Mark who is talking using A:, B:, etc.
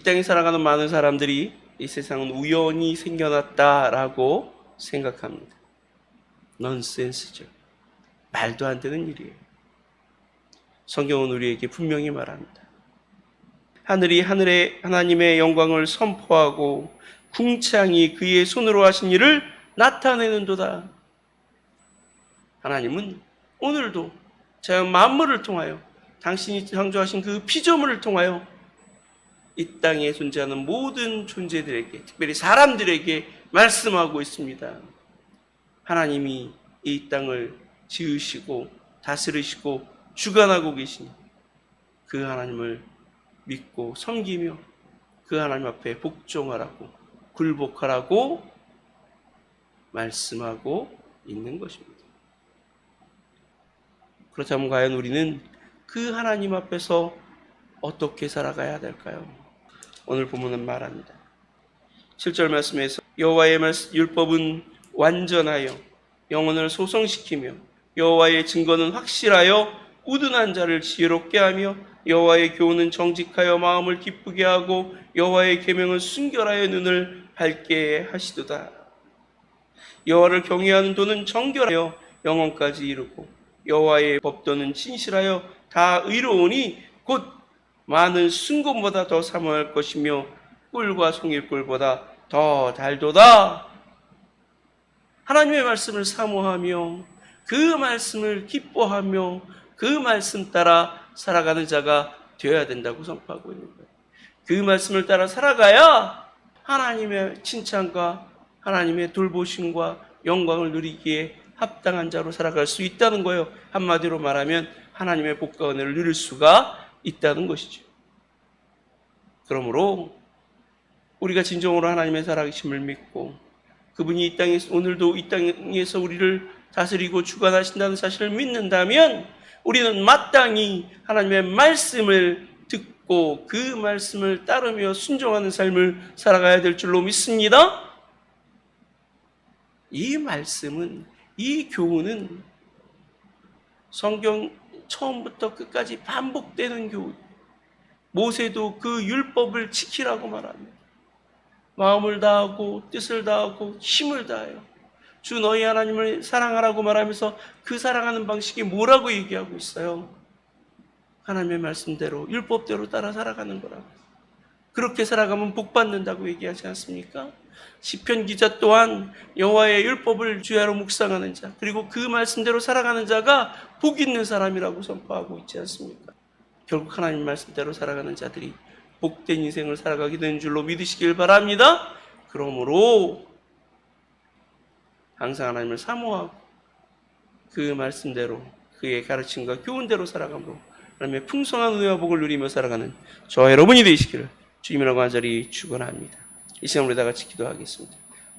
A: 이 땅에 살아가는 많은 사람들이 이 세상은 우연히 생겨났다라고 생각합니다. 넌센스죠. 말도 안 되는 일이에요. 성경은 우리에게 분명히 말합니다. 하늘이 하늘에 하나님의 영광을 선포하고 궁창이 그의 손으로 하신 일을 나타내는도다. 하나님은 오늘도 자연 만물을 통하여 당신이 창조하신 그 피조물을 통하여 이 땅에 존재하는 모든 존재들에게 특별히 사람들에게 말씀하고 있습니다. 하나님이 이 땅을 지으시고 다스리시고 주관하고 계신 그 하나님을 믿고 섬기며 그 하나님 앞에 복종하라고 굴복하라고 말씀하고 있는 것입니다. 그렇다면 과연 우리는 그 하나님 앞에서 어떻게 살아가야 될까요? 오늘 본문은 말합니다. 7절 말씀에서 여호와의 말씀- 율법은 완전하여 영혼을 소성시키며 여호와의 증거는 확실하여 우둔한 자를 지혜롭게 하며 여호와의 교훈은 정직하여 마음을 기쁘게 하고 여호와의 계명은 순결하여 눈을 밝게 하시도다. 여호와를 경외하는 도는 정결하여 영혼까지 이루고 여호와의 법도는 진실하여 다 의로우니 곧 많은 순금보다 더 사모할 것이며 꿀과 송일꿀보다 더 달도다. 하나님의 말씀을 사모하며 그 말씀을 기뻐하며 그 말씀 따라 살아가는 자가 되어야 된다고 선포하고 있는 거예요. 그 말씀을 따라 살아가야 하나님의 칭찬과 하나님의 돌보심과 영광을 누리기에 합당한 자로 살아갈 수 있다는 거예요. 한마디로 말하면 하나님의 복과 은혜를 누릴 수가 있다는 것이죠. 그러므로 우리가 진정으로 하나님의 살아계심을 믿고 그분이 이 땅에 오늘도 이 땅에서 우리를 다스리고 주관하신다는 사실을 믿는다면 우리는 마땅히 하나님의 말씀을 듣고 그 말씀을 따르며 순종하는 삶을 살아가야 될 줄로 믿습니다. 이 말씀은 이 교훈은 성경 처음부터 끝까지 반복되는 교훈. 모세도 그 율법을 지키라고 말합니다. 마음을 다하고 뜻을 다하고 힘을 다하여 주 너희 하나님을 사랑하라고 말하면서 그 사랑하는 방식이 뭐라고 얘기하고 있어요? 하나님의 말씀대로 율법대로 따라 살아가는 거라고. 그렇게 살아가면 복 받는다고 얘기하지 않습니까? 시편 기자 또한 여호와의 율법을 주야로 묵상하는 자 그리고 그 말씀대로 살아가는 자가 복 있는 사람이라고 선포하고 있지 않습니까? 결국 하나님 말씀대로 살아가는 자들이 복된 인생을 살아가게 되는 줄로 믿으시길 바랍니다. 그러므로 항상 하나님을 사모하고 그 말씀대로 그의 가르침과 교훈대로 살아감으로 하나님의 풍성한 은혜와 복을 누리며 살아가는 저와 여러분이 되시기를 주님이라고 간절히 축원합니다. 이 시간 우리 다 같이 기도하겠습니다.